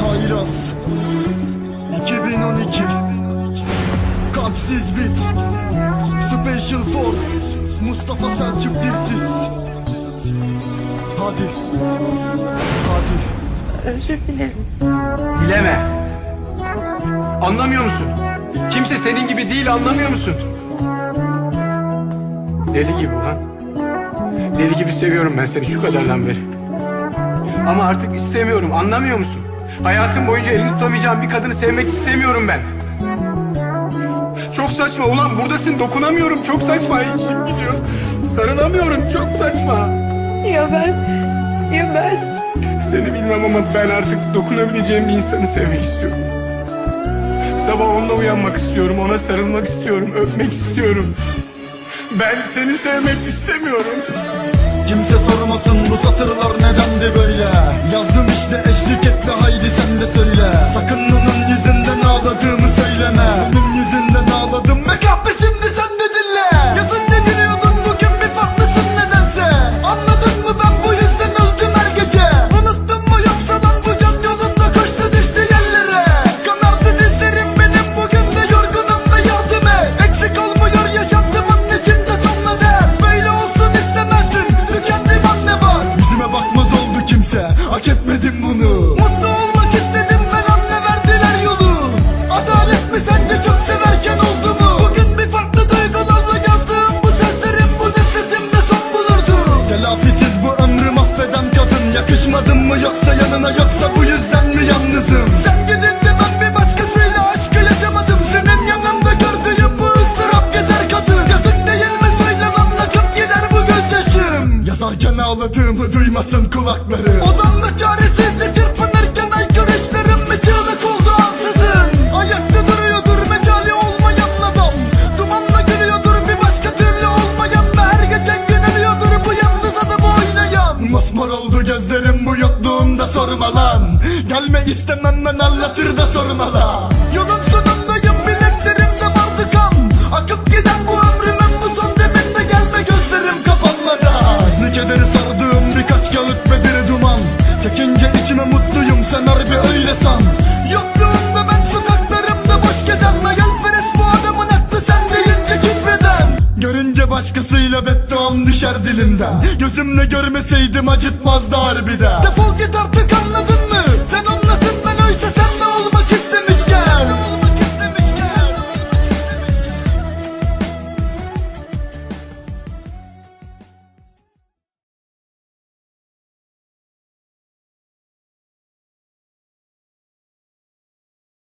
Hayras. 2012 Kalpsiz bit. Special for Mustafa Selçuk Dilsiz. Hadi. Hadi. Özür dilerim. Bileme. Anlamıyor musun? Kimse senin gibi değil anlamıyor musun? Deli gibi ulan. Deli gibi seviyorum ben seni şu kadardan beri. Ama artık istemiyorum anlamıyor musun? Hayatım boyunca elini tutamayacağım bir kadını sevmek istemiyorum ben. Çok saçma ulan buradasın dokunamıyorum çok saçma içim gidiyor. Sarılamıyorum çok saçma. Ya ben, ya ben. Seni bilmem ama ben artık dokunabileceğim bir insanı sevmek istiyorum. Sabah onunla uyanmak istiyorum, ona sarılmak istiyorum, öpmek istiyorum. Ben seni sevmek istemiyorum. Kimse sormasın bu satırlar nedendi hak etmedim bunu. Mutlu olmak istedim ben anne verdiler yolu. Adalet mi sence çok severken oldu mu? Bugün bir farklı duygularla yazdığım bu sözlerim bu nefretimle son bulurdu. Telafisiz bu ömrü mahveden kadın Yakışmadın mı yoksa yanına yoksa bu yüzden mi yalnızım? Sen gidince ben bir başkasıyla aşkı yaşamadım. Senin yanımda gördüğüm bu ızdırap yeter kadın. Yazık değil mi söyle lan akıp gider bu gözyaşım. Yazarken ağladığımı duymasın kulakları Odamda çaresizce gözlerim bu yokluğunda sorma lan. Gelme istemem ben anlatır da sorma la Yolun Başkasıyla bedduam düşer dilimden. Gözümle görmeseydim acıtmazdı harbiden. Defol git artık anla.